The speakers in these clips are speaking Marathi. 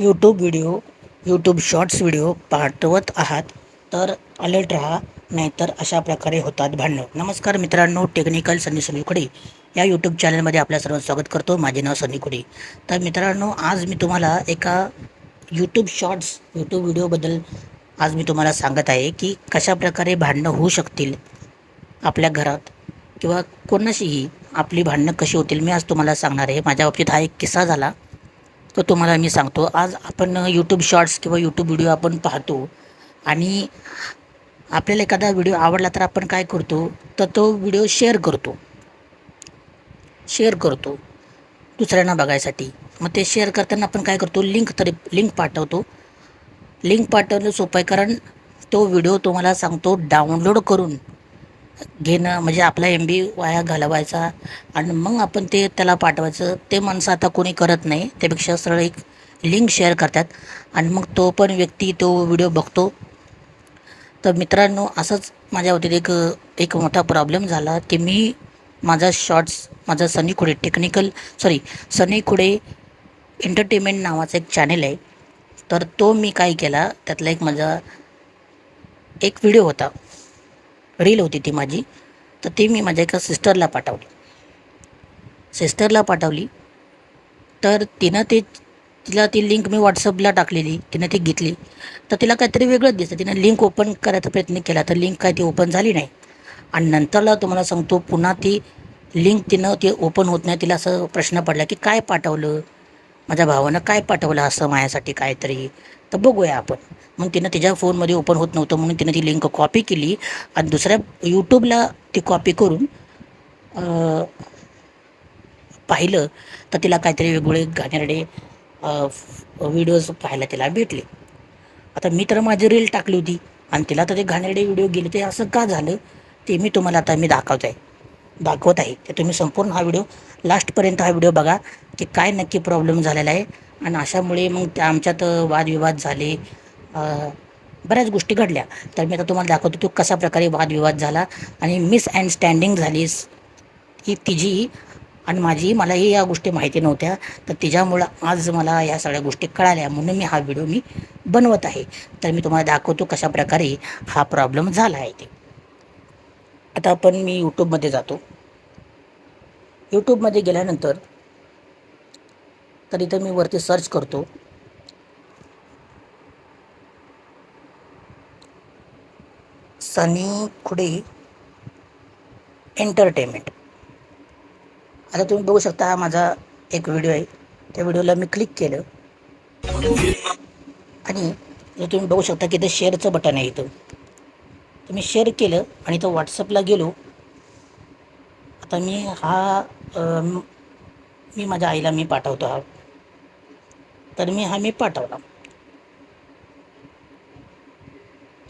YouTube video YouTube shorts video पाठवत आहात. तर अलर्ट राहा नाहीतर अशा प्रकारे होतात भांडणं. नमस्कार मित्रांनो टेक्निकल सनी सनी खुडे या यूट्यूब चॅनलमध्ये आपल्या सर्व स्वागत करतो. माझे नाव सनी खुडे तर मित्रांनो आज मी तुम्हाला एका यूट्यूब शॉर्ट्स यूट्यूब व्हिडिओबद्दल आज मी तुम्हाला सांगत आहे की कशा प्रकारे भांडणं होऊ शकतील आपल्या घरात किंवा कोणाशीही आपली भांडणं कशी होतील मी आज तुम्हाला सांगणार आहे. माझ्या बाबतीत हा एक किस्सा झाला. तर तुम्हाला मी सांगतो. आज आपण यूट्यूब शॉर्ट्स किंवा यूट्यूब व्हिडिओ आपण पाहतो आणि आपल्याला एखादा व्हिडिओ आवडला तर आपण काय करतो तर तो व्हिडिओ शेअर करतो. शेअर करतो. दुसऱ्यांना बघायसाठी. मग ते शेअर करताना आपण काय करतो लिंक तरी लिंक पाठवतो. लिंक पाठवणं सोपं आहे कारण तो व्हिडिओ तुम्हाला सांगतो डाउनलोड करून. घेणं म्हणजे आपला एम बी वाया घालवायचा आणि मग आपण ते त्याला पाठवायचं ते माणसं आता कोणी करत नाही. त्यापेक्षा सरळ एक लिंक शेअर करतात आणि मग तो पण व्यक्ती तो व्हिडिओ बघतो. तर मित्रांनो असंच माझ्या बाबतीत एक एक मोठा प्रॉब्लेम झाला की मी माझा शॉर्ट्स माझा Sunny Khude technical sorry Sunny Khude entertainment नावाचा एक चॅनेल आहे. तर तो मी काय केला त्यातला एक माझा एक व्हिडिओ होता. रील होती ती माझी. तर ती मी माझ्या एका सिस्टरला पाठवली. सिस्टरला पाठवली. तर तिनं ते तिला ती लिंक मी व्हॉट्सअपला टाकलेली. तिनं ती घेतली. तर तिला काहीतरी वेगळंच दिसतं. तिनं लिंक ओपन करायचा प्रयत्न केला. तर लिंक काय ती ओपन झाली नाही. आणि नंतरला तुम्हाला सांगतो पुन्हा ती लिंक तिनं ते ओपन होत नाही. तिला असं प्रश्न पडला की काय पाठवलं? माझ्या भावानं काय पाठवलं असं माझ्यासाठी काहीतरी? तर बघूया आपण. मग तिनं तिच्या फोनमध्ये ओपन होत नव्हतं म्हणून तिनं ती लिंक कॉपी केली. आणि दुसऱ्या यूट्यूबला ती कॉपी करून पाहिलं तर तिला काहीतरी वेगवेगळे घाणेरडे व्हिडिओज पाहायला तिला भेटले. आता मी तर माझी रील टाकली होती आणि तिला तर ते घाणेरडे व्हिडिओ गेले ते असं का झालं? ते मी तुम्हाला आता मी दाखवत आहे. दाखवत आहे. ते तुम्ही संपूर्ण हा व्हिडिओ लास्टपर्यंत हा व्हिडिओ बघा की काय नक्की प्रॉब्लेम झालेला आहे. आणि अशामुळे मग त्या आमच्यात वादविवाद झाले. बऱ्याच गोष्टी घडल्या. तर मी आता तुम्हाला दाखवतो तो कशा प्रकारे वादविवाद झाला आणि मिसअंडरस्टँडिंग झाली. ही तिची आणि माझी. मलाही या गोष्टी माहिती नव्हत्या. तर तिच्यामुळं आज मला या सगळ्या गोष्टी कळाल्या. म्हणून मी हा व्हिडिओ मी बनवत आहे. तर मी तुम्हाला दाखवतो कशा प्रकारे हा प्रॉब्लेम झाला आहे ते. आता आपण मी यूट्यूबमध्ये जातो. यूट्यूबमध्ये गेल्यानंतर तर इथं मी वरती सर्च करतो. सनी खुडे एंटरटेनमेंट आता तुम्ही बघू शकता हा माझा एक व्हिडिओ आहे. त्या व्हिडिओला मी क्लिक केलं. आणि तुम्ही बघू शकता की इथं शेअरचं बटन आहे इथं. तुम्ही शेअर केलं आणि इथं व्हॉट्सअपला गेलो. आता मी हा मी माझ्या आईला मी पाठवतो हा. तर मी हा मी पाठवला.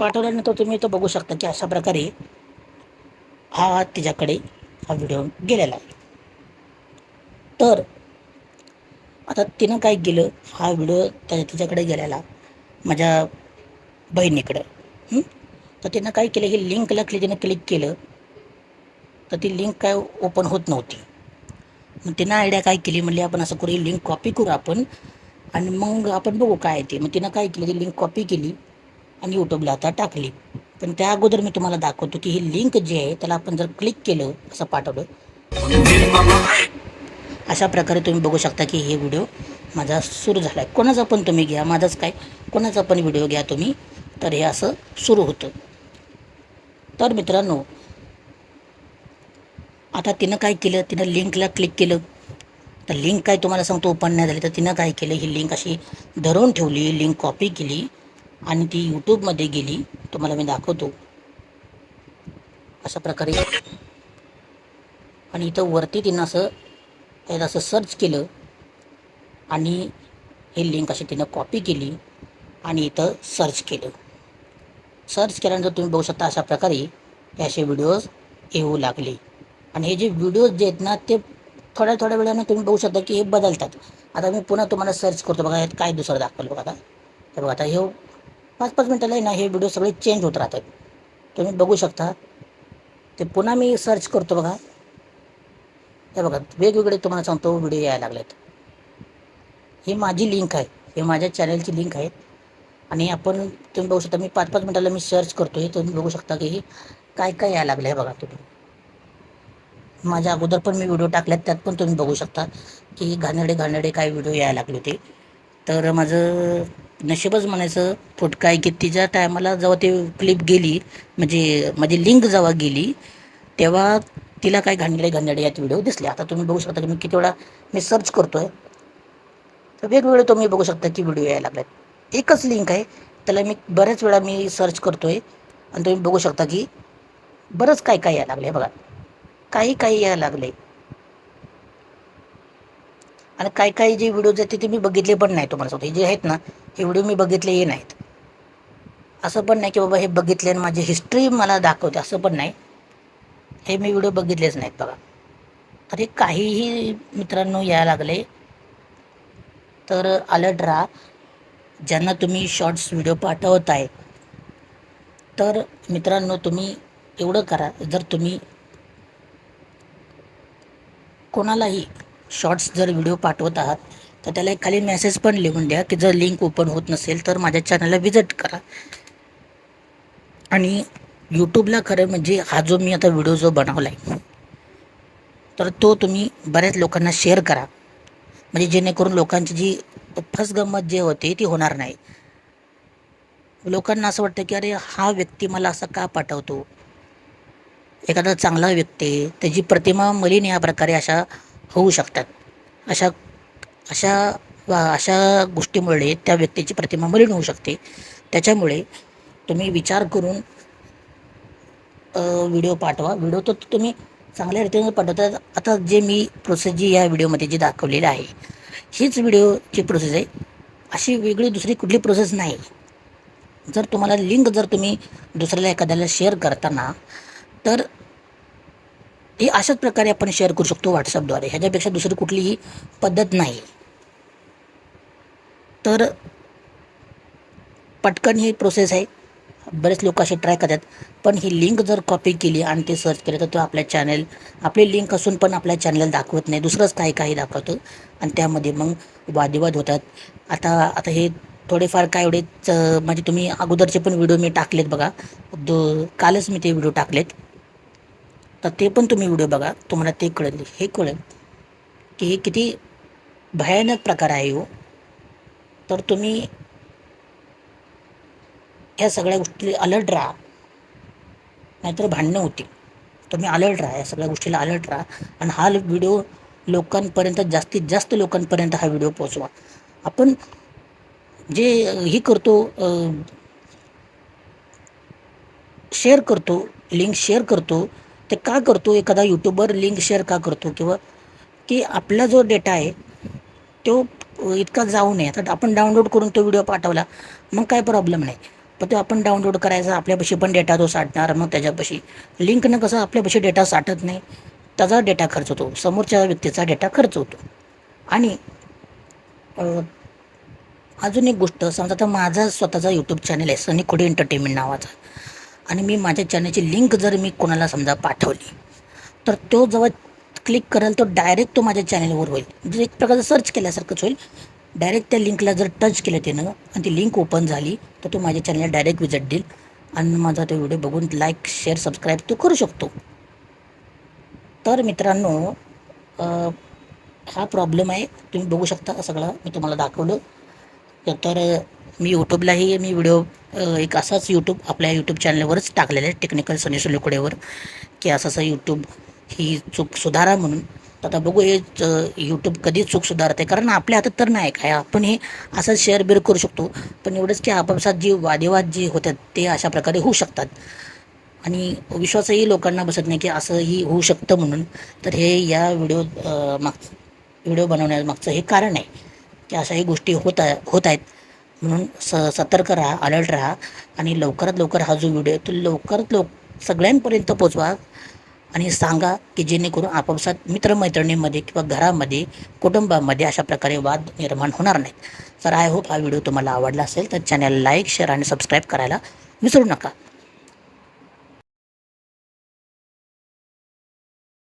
पाठवल्यानंतर तुम्ही तो बघू शकता की अशा प्रकारे हा तिच्याकडे हा व्हिडिओ गेलेला आहे. तर आता तिनं काय केलं? हा व्हिडिओ त्या तिच्याकडे गेलेला माझ्या बहिणीकडं. तर तिनं काय केलं? ही लिंकला तिनं क्लिक केलं. तर ती लिंक काय ओपन होत नव्हती. मग तिनं आयडिया काय केली? म्हणली आपण असं करू ही लिंक कॉपी करू आपण आणि मग आपण बघू काय आहे ते. मग तिनं काय केलं? ती लिंक कॉपी केली. आणि यूट्यूबला आता टाकली. पण त्या अगोदर मी तुम्हाला दाखवतो की ही लिंक जी आहे त्याला आपण जर क्लिक केलं असं पाठवलं अशा प्रकारे तुम्ही बघू शकता की हे व्हिडिओ माझा सुरू झाला आहे कोणाचा पण तुम्ही घ्या माझाच काय कोणाचा पण व्हिडिओ घ्या तुम्ही तर हे असं सुरू होतं. तर मित्रांनो आता तिनं काय केलं? तिनं लिंकला क्लिक केलं. तर लिंक काय तुम्हाला सांगतो ओपन नाही झाली तर तिनं काय केलं? ही लिंक अशी धरून ठेवली लिंक कॉपी केली. आणि ती यूट्यूबमध्ये गेली तुम्हाला मी दाखवतो. अशा प्रकारे. आणि इथं वरती तिनं असं त्यात असं सर्च केलं. आणि हे लिंक अशी तिनं कॉपी केली आणि इथं सर्च केलं. सर्च केल्यानंतर तुम्ही बघू शकता अशा प्रकारे हे असे व्हिडिओज येऊ लागले. आणि हे जे व्हिडिओज जे आहेत ना ते थोड्या थोड्या वेळानं तुम्ही बघू शकता की हे बदलतात. आता मी पुन्हा तुम्हाला सर्च करतो बघा यात काय दुसरं दाखवलं बघा आता. हे बघा आता हे पाच पाच मिनटाला आहे ना हे व्हिडिओ सगळे चेंज होत राहतात. तुम्ही बघू शकता. ते पुन्हा मी सर्च करतो बघा. हे बघा वेगवेगळे तुम्हाला सांगतो व्हिडिओ यायला लागलेत. ही माझी लिंक आहे. हे माझ्या चॅनलची लिंक आहे. आणि आपण तुम्ही बघू शकता मी पाच पाच मिनटाला मी सर्च करतो हे तुम्ही बघू शकता की काय काय यायला लागलं आहे बघा तुम्ही. माझ्या अगोदर पण मी व्हिडिओ टाकल्यात. त्यात पण तुम्ही बघू शकता की घाणेरडे घाणेरडे काय व्हिडिओ यायला लागले होते. तर माझं नशीबच म्हणायचं फुट काय की तिच्या टायमाला जेव्हा ते क्लिप गेली म्हणजे माझी लिंक जेव्हा गेली तेव्हा तिला काय घाणेरडे घाणेरडे यात व्हिडिओ दिसले. आता तुम्ही बघू शकता की मी किती वेळा मी सर्च करतो आहे तर वेगवेगळे तुम्ही बघू शकता की व्हिडिओ यायला लागलेत. एकच लिंक आहे त्याला मी बऱ्याच वेळा मी सर्च करतो आहे आणि तुम्ही बघू शकता की बरंच काय काय यायला लागलं आहे बघा. काही काही यायला लागले आणि काही काही जे व्हिडिओज आहेत ते मी बघितले पण नाही तुम्हाला सांगतो. हे जे आहेत ना हे व्हिडिओ मी बघितलेही नाहीत. असं पण नाही की बाबा हे बघितले आणि माझी हिस्ट्री मला दाखवते असं पण नाही. हे मी व्हिडिओ बघितलेच नाहीत बघा. तर हे काहीही मित्रांनो यायला लागले तर अलर्ट राहा. ज्यांना तुम्ही शॉर्ट्स व्हिडिओ पाठवत आहे तर मित्रांनो तुम्ही एवढं करा. जर तुम्ही कोणालाही शॉर्ट्स जर व्हिडिओ पाठवत आहात तर त्याला एक खाली मेसेज पण लिहून द्या की जर लिंक ओपन होत नसेल तर माझ्या चॅनलला विजिट करा. आणि यूट्यूबला खरं म्हणजे हा जो मी आता व्हिडिओ जो बनवला आहे तर तो तुम्ही बऱ्याच लोकांना शेअर करा. म्हणजे जेणेकरून लोकांची जी फसगंमत जे होते ती होणार नाही. लोकांना असं वाटतं की अरे हा व्यक्ती मला असा का पाठवतो? एखादा चांगला व्यक्ती त्याची प्रतिमा मलिन या प्रकारे अशा होऊ शकतात. अशा अशा अशा गोष्टीमुळे त्या व्यक्तीची प्रतिमा मलिन होऊ शकते. त्याच्यामुळे तुम्ही विचार करून व्हिडिओ पाठवा. व्हिडिओ तर तुम्ही चांगल्या रीतीने पाठवता. आता जे मी प्रोसेस जी या व्हिडिओमध्ये जी दाखवलेली आहे हीच व्हिडिओची प्रोसेस आहे. अशी वेगळी दुसरी कुठली प्रोसेस नाही. जर तुम्हाला लिंक जर तुम्ही दुसऱ्याला एखाद्याला शेअर करताना तर ही अशाच प्रकारे आपण शेअर करू शकतो व्हॉट्सअपद्वारे ह्याच्यापेक्षा दुसरी कुठलीही पद्धत नाही. तर पटकन ही प्रोसेस आहे. बरेच लोक असे ट्राय करतात. पण ही लिंक जर कॉपी केली आणि ते सर्च केलं तर तो आपल्या चॅनल आपली लिंक असून पण आपल्या चॅनल दाखवत नाही. दुसरंच काही काही दाखवतं. आणि त्यामध्ये मग वादविवाद होतात. आता आता हे थोडेफार काय एवढेच म्हणजे तुम्ही अगोदरचे पण व्हिडिओ मी टाकलेत बघा. दो कालच मी ते व्हिडिओ टाकलेत. तर ते पण तुम्ही व्हिडिओ बघा तुम्हाला ते कळेल हे कळेल की हे किती भयानक प्रकार आहे हो. तर तुम्ही ह्या सगळ्या गोष्टी अलर्ट राहा. नाहीतर भांडणं होती तुम्ही अलर्ट राहा या सगळ्या गोष्टीला अलर्ट राहा आणि हा व्हिडिओ लोकांपर्यंत जास्तीत जास्त लोकांपर्यंत हा व्हिडिओ पोचवा आपण जे ही करतो शेअर करतो लिंक शेअर करतो ते का करतो? एखादा यूट्यूबर लिंक शेअर का करतो? किंवा की आपला जो डेटा आहे तो इतका जाऊ नये. आता आपण डाउनलोड करून तो व्हिडिओ पाठवला मग काय प्रॉब्लेम नाही. पण तो आपण डाउनलोड करायचा आपल्यापाशी पण डेटा तो साठणार मग त्याच्यापाशी लिंकनं कसं आपल्यापाशी डेटा साठत नाही? त्याचा डेटा खर्च होतो. समोरच्या व्यक्तीचा डेटा खर्च होतो. आणि अजून एक गोष्ट समजा तर माझा स्वतःचा यूट्यूब चॅनल आहे सनी खोडे एंटरटेनमेंट नावाचा. आणि मी माझ्या चॅनलची लिंक जर मी कोणाला समजा पाठवली तर तो जेव्हा क्लिक करेल तो डायरेक्ट तो माझ्या चॅनलवर होईल. म्हणजे एक प्रकारचं सर्च केल्यासारखंच होईल. डायरेक्ट त्या लिंकला जर टच केलं त्यानं आणि ती लिंक ओपन झाली तर तो माझ्या चॅनलला डायरेक्ट विजिट देईल आणि माझा तो व्हिडिओ बघून लाईक शेअर सबस्क्राईब तो करू शकतो. तर मित्रांनो हा प्रॉब्लेम आहे. तुम्ही बघू शकता सगळं मी तुम्हाला दाखवलं. तर मी यूट्यूबलाही मी व्हिडिओ एक असाच यूट्यूब आपल्या यूट्यूब चॅनलवरच टाकलेला आहे टेक्निकल सनी सुलेकोडेवर की असं असं यूट्यूब ही चूक सुधारा म्हणून. तर आता बघू हे यूट्यूब कधी चूक सुधारते कारण आपल्या हातात तर नाही काय. आपण हे असंच शेअर बिअर करू शकतो पण एवढंच की आपापसात जी वादेवाद जे होतात ते अशा प्रकारे होऊ शकतात. आणि विश्वासही लोकांना बसत नाही की असंही होऊ शकतं म्हणून. तर हे या व्हिडिओ माग व्हिडिओ बनवण्यामागचं हे कारण आहे. या अशाही गोष्टी होत आहे होत आहेत. म्हणून स सतर्क राहा अलर्ट राहा आणि लवकरात लवकर हा जो व्हिडिओ तो लवकरात लव सगळ्यांपर्यंत पोचवा आणि सांगा की जेणेकरून आपापसात मित्रमैत्रिणींमध्ये किंवा घरामध्ये कुटुंबामध्ये अशा प्रकारे वाद निर्माण होणार नाहीत. तर आय होप हा व्हिडिओ तुम्हाला आवडला असेल तर चॅनल लाईक शेअर आणि सबस्क्राईब करायला विसरू नका.